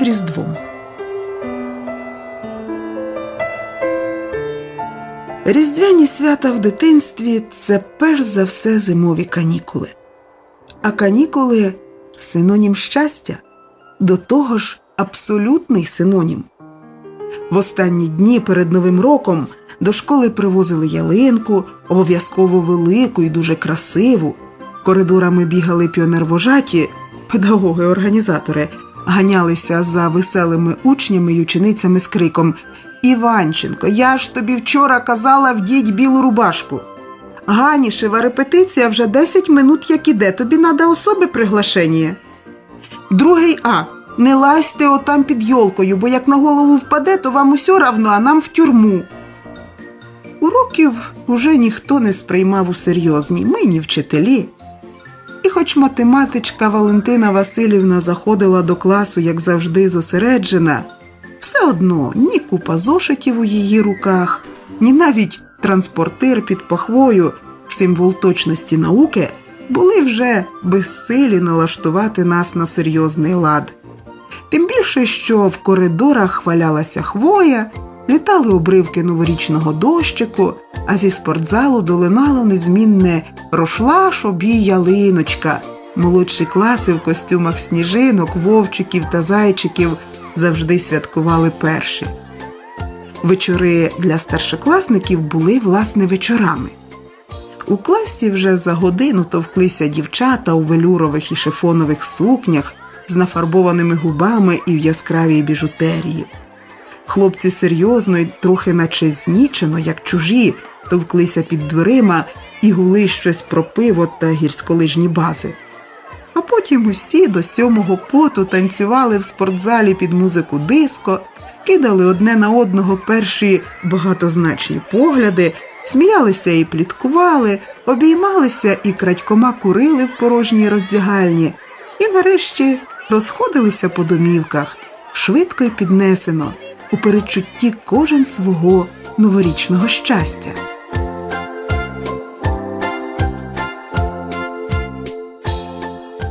перед Різдвом. Різдвяні свята в дитинстві це перш за все зимові канікули. А канікули синонім щастя, до того ж абсолютний синонім. В останні дні перед Новим роком до школи привозили ялинку, обов'язково велику і дуже красиву. Коридорами бігали піонервожаті, педагоги-організатори, ганялися за веселими учнями й ученицями з криком Іванченко, я ж тобі вчора казала вдіть білу рубашку. Ганішева репетиція вже 10 минут як іде, тобі надо особи приглашення. Другий А. Не лазьте отам під йолкою, бо як на голову впаде, то вам усьо равно, а нам в тюрму. Уроків уже ніхто не сприймав усерйозні, ми ні вчителі. І хоч математичка Валентина Васильівна заходила до класу, як завжди, зосереджена, все одно ні купа зошитів у її руках, ні навіть транспортир під пахвою, символ точності науки, були вже безсилі налаштувати нас на серйозний лад. Тим більше, що в коридорах хвалялася хвоя, літали обривки новорічного дощику, а зі спортзалу долинало незмінне рошла шобі ялиночка. Молодші класи в костюмах сніжинок, вовчиків та зайчиків завжди святкували перші. Вечори для старшокласників були власне вечорами. У класі вже за годину товклися дівчата у велюрових і шифонових сукнях з нафарбованими губами і в яскравій біжутерії. Хлопці серйозно і трохи наче знічено, як чужі, товклися під дверима і гули щось про пиво та гірськолижні бази. А потім усі до сьомого поту танцювали в спортзалі під музику диско, кидали одне на одного перші багатозначні погляди, сміялися і пліткували, обіймалися і крадькома курили в порожній роздягальні, і нарешті розходилися по домівках, швидко й піднесено, у передчутті кожен свого новорічного щастя.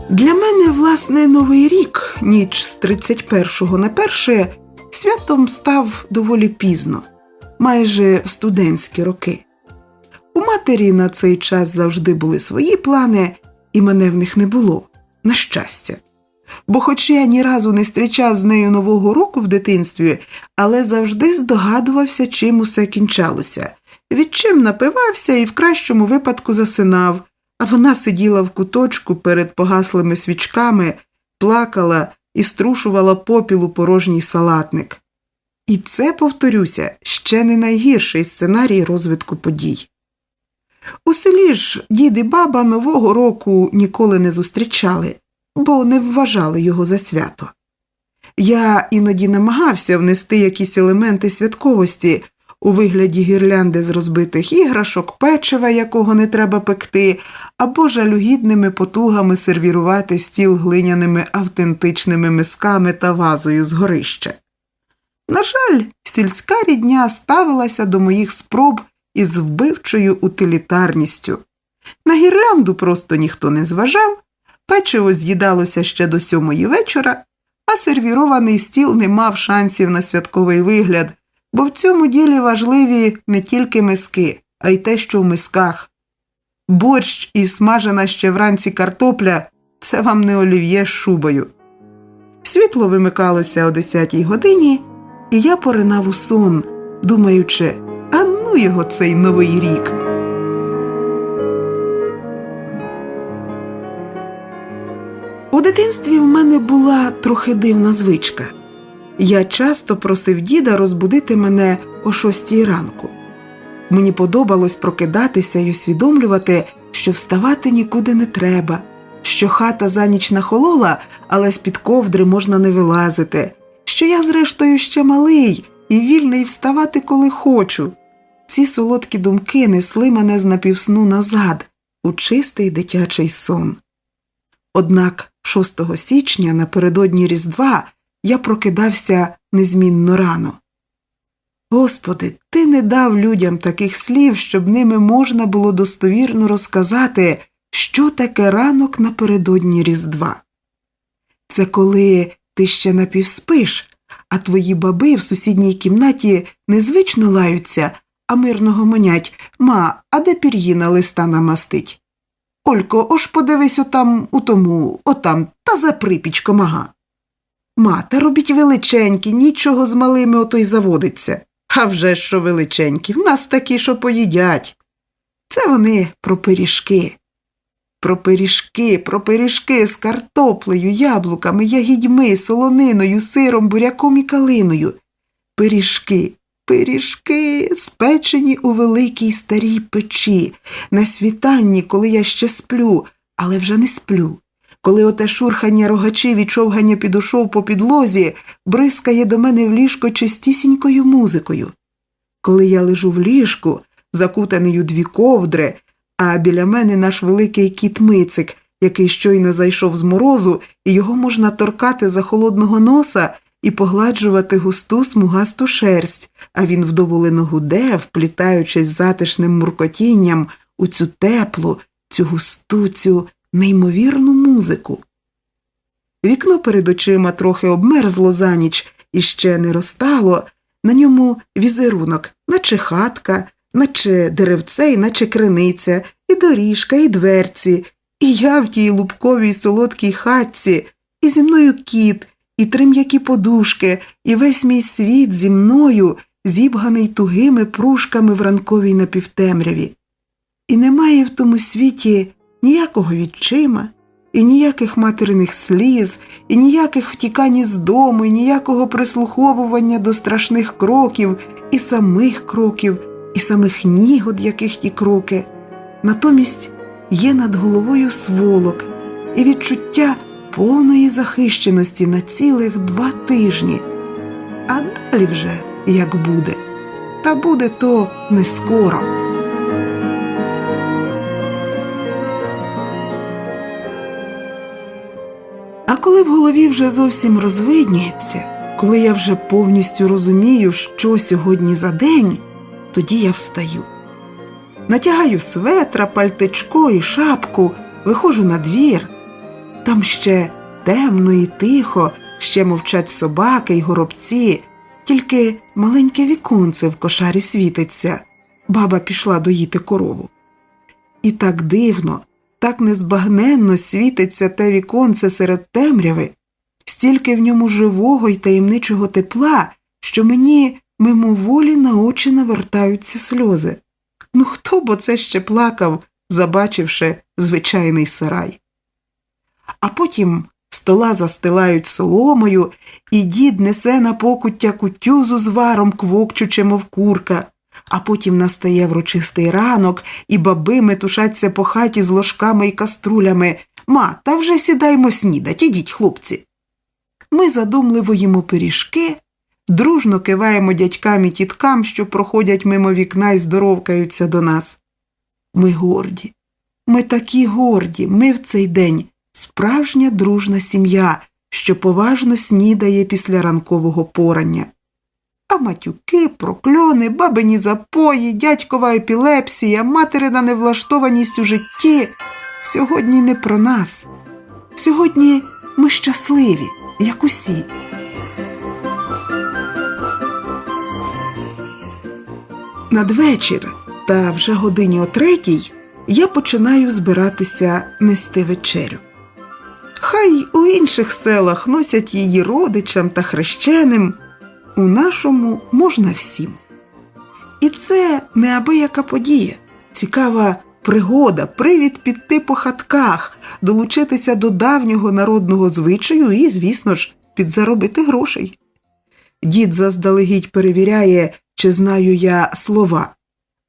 Для мене, власне, Новий рік, ніч з 31 на 1, святом став доволі пізно, майже студентські роки. У матері на цей час завжди були свої плани, і мене в них не було, на щастя. Бо, хоч я ні разу не зустрічав з нею Нового року в дитинстві, але завжди здогадувався, чим усе кінчалося, від чим напивався і в кращому випадку засинав, а вона сиділа в куточку перед погаслими свічками, плакала і струшувала попіл у порожній салатник. І це, повторюся, ще не найгірший сценарій розвитку подій. У селі ж дід і баба Нового року ніколи не зустрічали, бо не вважали його за свято. Я іноді намагався внести якісь елементи святковості у вигляді гірлянди з розбитих іграшок, печива, якого не треба пекти, або жалюгідними потугами сервірувати стіл глиняними автентичними мисками та вазою з горища. На жаль, сільська рідня ставилася до моїх спроб із вбивчою утилітарністю. На гірлянду просто ніхто не зважав, печиво з'їдалося ще до сьомої вечора, а сервірований стіл не мав шансів на святковий вигляд, бо в цьому ділі важливі не тільки миски, а й те, що в мисках. Борщ і смажена ще вранці картопля це вам не олів'є з шубою. Світло вимикалося о 10 годині, і я поринав у сон, думаючи, а ну його цей новий рік. У дитинстві в мене була трохи дивна звичка. Я часто просив діда розбудити мене о шостій ранку. Мені подобалось прокидатися і усвідомлювати, що вставати нікуди не треба, що хата за ніч нахолола, але з-під ковдри можна не вилазити, що я, зрештою, ще малий і вільний вставати, коли хочу. Ці солодкі думки несли мене з напівсну назад, у чистий дитячий сон. Однак 6 січня напередодні Різдва я прокидався незмінно рано. Господи, ти не дав людям таких слів, щоб ними можна було достовірно розказати, що таке ранок напередодні Різдва. Це коли ти ще напівспиш, а твої баби в сусідній кімнаті незвично лаються, а мирно гомонять Ма, а де пір'їна листа намастить? Олько, ож подивись отам у тому, отам, та за припіч мага. Ма, та робіть величенькі, нічого з малими ото й заводиться. А вже що величенькі, в нас такі, що поїдять. Це вони про пиріжки. Про пиріжки, про пиріжки з картоплею, яблуками, ягідьми, солониною, сиром, буряком і калиною. Пиріжки, пиріжки, спечені у великій старій печі, на світанні, коли я ще сплю, але вже не сплю. Коли оте шурхання рогачів і човгання підушов по підлозі бризкає до мене в ліжко чистісінькою музикою. Коли я лежу в ліжку, закутаний у дві ковдри, а біля мене наш великий кіт Мицик, який щойно зайшов з морозу, і його можна торкати за холодного носа і погладжувати густу смугасту шерсть, а він вдоволено гуде, вплітаючись затишним муркотінням у цю теплу, цю густу, цю неймовірну музику. Вікно перед очима трохи обмерзло за ніч і ще не розтало, на ньому візерунок, наче хатка, наче деревце і наче криниця, і доріжка, і дверці, і я в тій лубковій солодкій хатці, і зі мною кіт, і три м'які подушки, і весь мій світ зі мною, зібганий тугими пружками в ранковій напівтемряві. І немає в тому світі ніякого відчима, і ніяких материних сліз, і ніяких втікань із дому, і ніякого прислуховування до страшних кроків, і самих кроків, і самих нігод, яких ті кроки. Натомість є над головою сволок і відчуття повної захищеності на цілих два тижні. А далі вже як буде, та буде то не скоро. А коли в голові вже зовсім розвидніється, коли я вже повністю розумію, що сьогодні за день, тоді я встаю. Натягаю светра, пальтичко і шапку, виходжу на двір. Там ще темно і тихо, ще мовчать собаки й горобці, тільки маленьке віконце в кошарі світиться. Баба пішла доїти корову. І так дивно, так незбагненно світиться те віконце серед темряви, стільки в ньому живого й таємничого тепла, що мені мимоволі на очі навертаються сльози. Ну хто б оце ще плакав, забачивши звичайний сарай? А потім стола застилають соломою, і дід несе на покуття кутюзу з варом, квокчучи, мов курка. А потім настає врочистий ранок, і баби метушаться по хаті з ложками і каструлями. Ма, та вже сідаймо снідать, ідіть, хлопці. Ми задумливо їмо пиріжки, дружно киваємо дядькам і тіткам, що проходять мимо вікна і здоровкаються до нас. Ми горді, ми такі горді, ми в цей день справжня дружна сім'я, що поважно снідає після ранкового порання. А матюки, прокльони, бабині запої, дядькова епілепсія, материна невлаштованість у житті сьогодні не про нас. Сьогодні ми щасливі, як усі. Надвечір, та вже годині о третій, я починаю збиратися нести вечерю. Хай у інших селах носять її родичам та хрещеним, у нашому можна всім. І це неабияка подія, цікава пригода, привід піти по хатках, долучитися до давнього народного звичаю і, звісно ж, підзаробити грошей. Дід заздалегідь перевіряє, чи знаю я слова.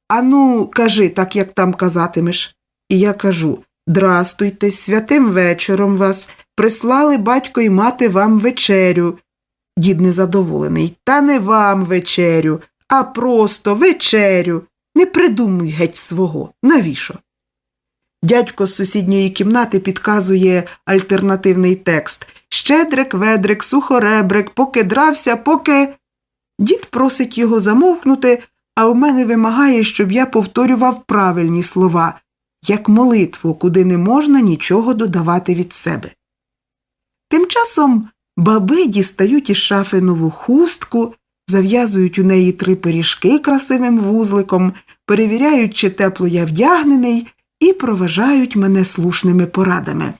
Ану, кажи так, як там казатимеш. І я кажу Драстуйте, святим вечором вас, прислали батько і мати вам вечерю. Дід незадоволений. Та не вам вечерю, а просто вечерю. Не придумуй геть свого. Навіщо? Дядько з сусідньої кімнати підказує альтернативний текст Щедрик, ведрик, сухоребрик, поки дрався, поки. Дід просить його замовкнути, а у мене вимагає, щоб я повторював правильні слова, як молитву, куди не можна нічого додавати від себе. Тим часом Баби дістають із шафи нову хустку, зав'язують у неї три пиріжки красивим вузликом, перевіряють, чи тепло я вдягнений, і проважають мене слушними порадами.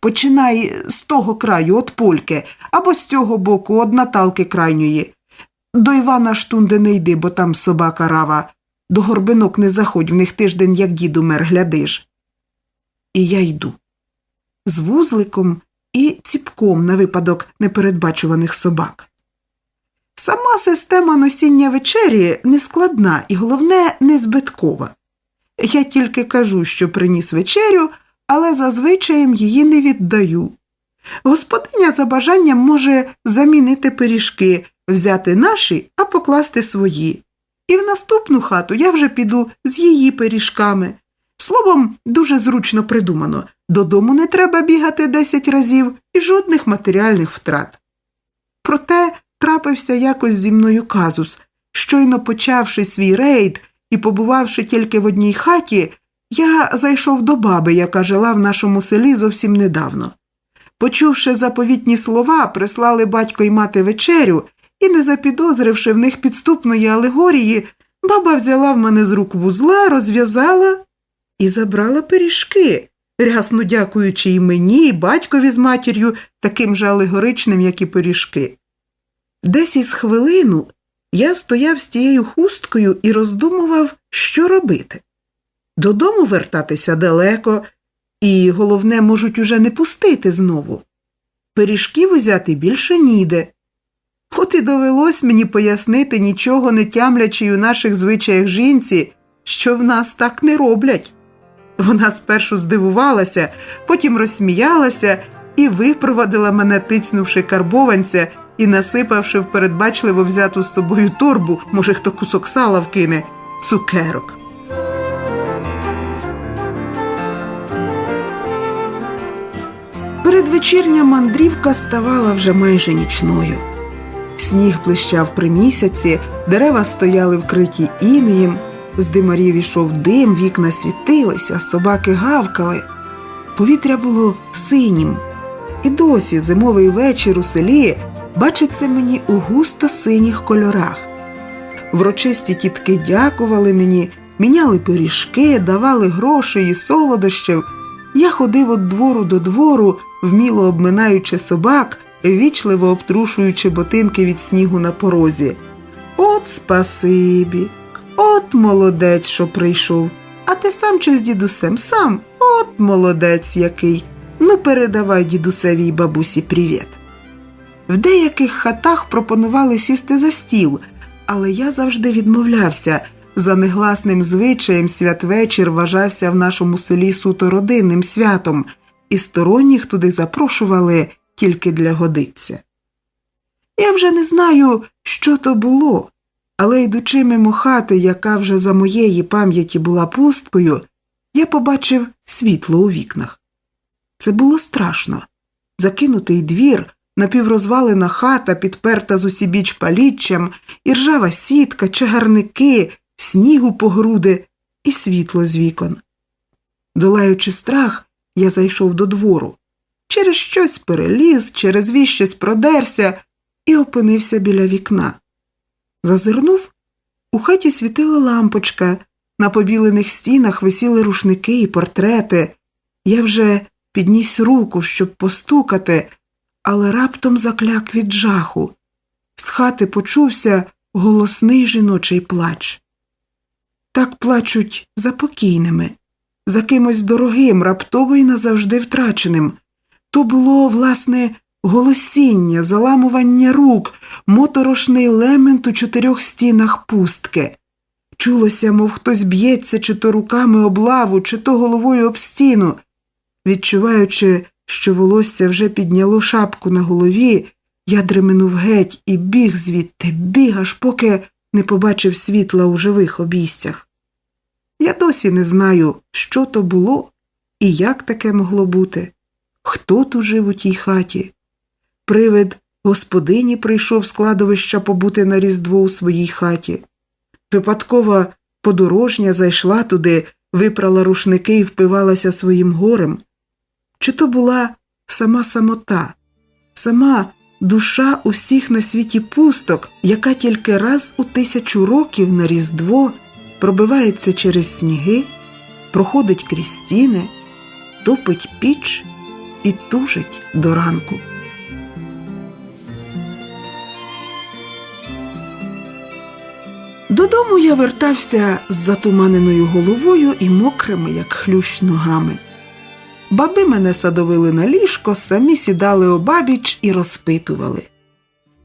Починай з того краю, от польки, або з цього боку, од Наталки крайньої. До Івана Штунди не йди, бо там собака рава. До горбинок не заходь, в них тиждень, як дід умер, глядиш. І я йду. З вузликом і ціпком на випадок непередбачуваних собак. Сама система носіння вечері нескладна і, головне, незбиткова. Я тільки кажу, що приніс вечерю, але зазвичаєм її не віддаю. Господиня за бажанням може замінити пиріжки, взяти наші, а покласти свої. І в наступну хату я вже піду з її пиріжками. Словом, дуже зручно придумано. Додому не треба бігати десять разів і жодних матеріальних втрат. Проте трапився якось зі мною казус. Щойно почавши свій рейд і побувавши тільки в одній хаті, я зайшов до баби, яка жила в нашому селі зовсім недавно. Почувши заповітні слова, прислали батько й мати вечерю, і, не запідозривши в них підступної алегорії, баба взяла в мене з рук вузла, розв'язала і забрала пиріжки, рясно дякуючи і мені, і батькові з матір'ю, таким же алегоричним, як і пиріжки. Десь із хвилину я стояв з тією хусткою і роздумував, що робити. Додому вертатися далеко, і, головне, можуть уже не пустити знову. Пиріжків узяти більше ніде. От і довелось мені пояснити, нічого не тямлячи у наших звичаях жінці, що в нас так не роблять. Вона спершу здивувалася, потім розсміялася і випровадила мене, тицнувши карбованця і насипавши в передбачливо взяту з собою торбу, може, хто кусок сала вкине, цукерок. Передвечірня мандрівка ставала вже майже нічною. Сніг блищав при місяці, дерева стояли вкриті інеєм, з димарів ішов дим, вікна світилися, собаки гавкали. Повітря було синім. І досі зимовий вечір у селі бачиться мені у густо синіх кольорах. Врочисті тітки дякували мені, міняли пиріжки, давали грошей і солодощів. Я ходив від двору до двору, вміло обминаючи собак, вічливо обтрушуючи ботинки від снігу на порозі. От спасибі, от молодець, що прийшов. А ти сам чи з дідусем? Сам, от молодець який. Ну, передавай дідусевій бабусі привіт. В деяких хатах пропонували сісти за стіл, але я завжди відмовлявся. За негласним звичаєм святвечір вважався в нашому селі суто родинним святом, і сторонніх туди запрошували тільки для годиться. Я вже не знаю, що то було, але йдучи мимо хати, яка вже за моєї пам'яті була пусткою, я побачив світло у вікнах. Це було страшно. Закинутий двір, напіврозвалена хата, підперта з усібіч паліччям, і ржава сітка, чагарники, снігу по груди і світло з вікон. Долаючи страх, я зайшов до двору. Через щось переліз, через вісь щось продерся і опинився біля вікна. Зазирнув, у хаті світила лампочка, на побілених стінах висіли рушники і портрети. Я вже підніс руку, щоб постукати, але раптом закляк від жаху. З хати почувся голосний жіночий плач. Так плачуть за покійними, за кимось дорогим, раптово і назавжди втраченим. То було, власне, голосіння, заламування рук, моторошний лемент у чотирьох стінах пустки. Чулося, мов хтось б'ється чи то руками об лаву, чи то головою об стіну. Відчуваючи, що волосся вже підняло шапку на голові, я дременув геть і біг звідти, біг, аж поки не побачив світла у живих обійстях. Я досі не знаю, що то було і як таке могло бути, хто тут жив у тій хаті. Привид господині прийшов з кладовища побути на Різдво у своїй хаті. Випадкова подорожня зайшла туди, випрала рушники і впивалася своїм горем. Чи то була сама самота, сама душа усіх на світі пусток, яка тільки раз у тисячу років на Різдво пробивається через сніги, проходить крізь стіни, топить піч і тужить до ранку. Додому я вертався з затуманеною головою і мокрими, як хлющ ногами. Баби мене садовили на ліжко, самі сідали обабіч і розпитували.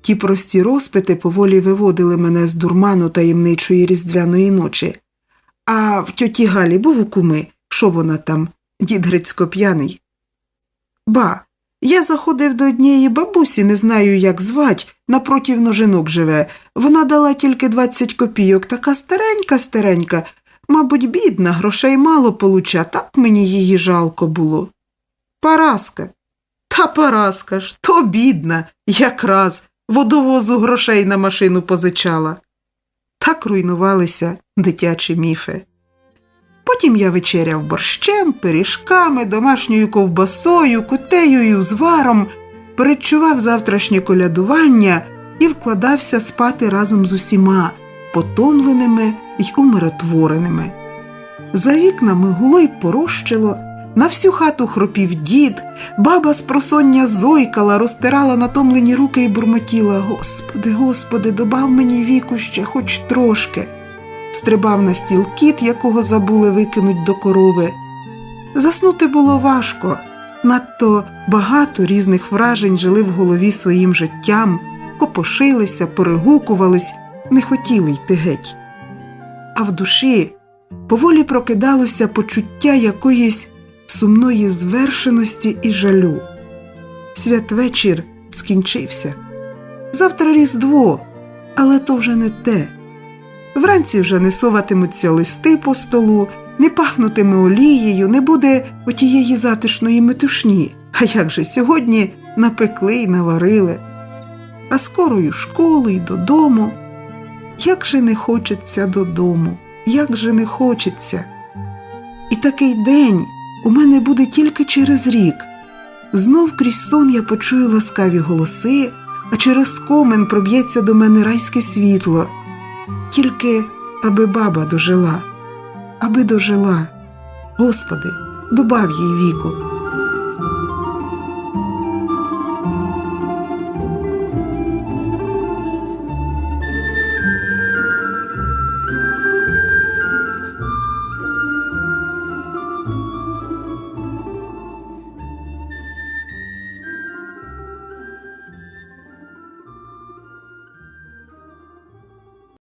Ті прості розпити поволі виводили мене з дурману таємничої різдвяної ночі. А в тьоті Галі був у куми, що вона там, дід Грицько п'яний. Ба, я заходив до однієї бабусі, не знаю, як звать, напротив ножинок живе. Вона дала тільки 20 копійок, така старенька, старенька. Мабуть, бідна, грошей мало получа, так мені її жалко було. Параска. Та Параска ж, то бідна, якраз водовозу грошей на машину позичала. Так руйнувалися дитячі міфи. Потім я вечеряв борщем, пиріжками, домашньою ковбасою, кутею і узваром, передчував завтрашнє колядування і вкладався спати разом з усіма, потомленими й умиротвореними. За вікнами гуло й порощило, на всю хату хропів дід, баба з просоння зойкала, розтирала натомлені руки і бурмотіла Господи, Господи, добав мені віку ще хоч трошки. Стрибав на стіл кіт, якого забули викинуть до корови. Заснути було важко, надто багато різних вражень жили в голові своїм життям, копошилися, перегукувались, не хотіли йти геть. А в душі поволі прокидалося почуття якоїсь сумної звершеності і жалю. Святвечір скінчився. Завтра Різдво, але то вже не те. Вранці вже не соватимуться листи по столу, не пахнутиме олією, не буде отієї затишної метушні. А як же сьогодні напекли й наварили. А скоро й у школу й додому. Як же не хочеться додому, як же не хочеться. І такий день у мене буде тільки через рік. Знов крізь сон я почую ласкаві голоси, а через комен проб'ється до мене райське світло. Тільки аби баба дожила, аби дожила. Господи, добав їй віку.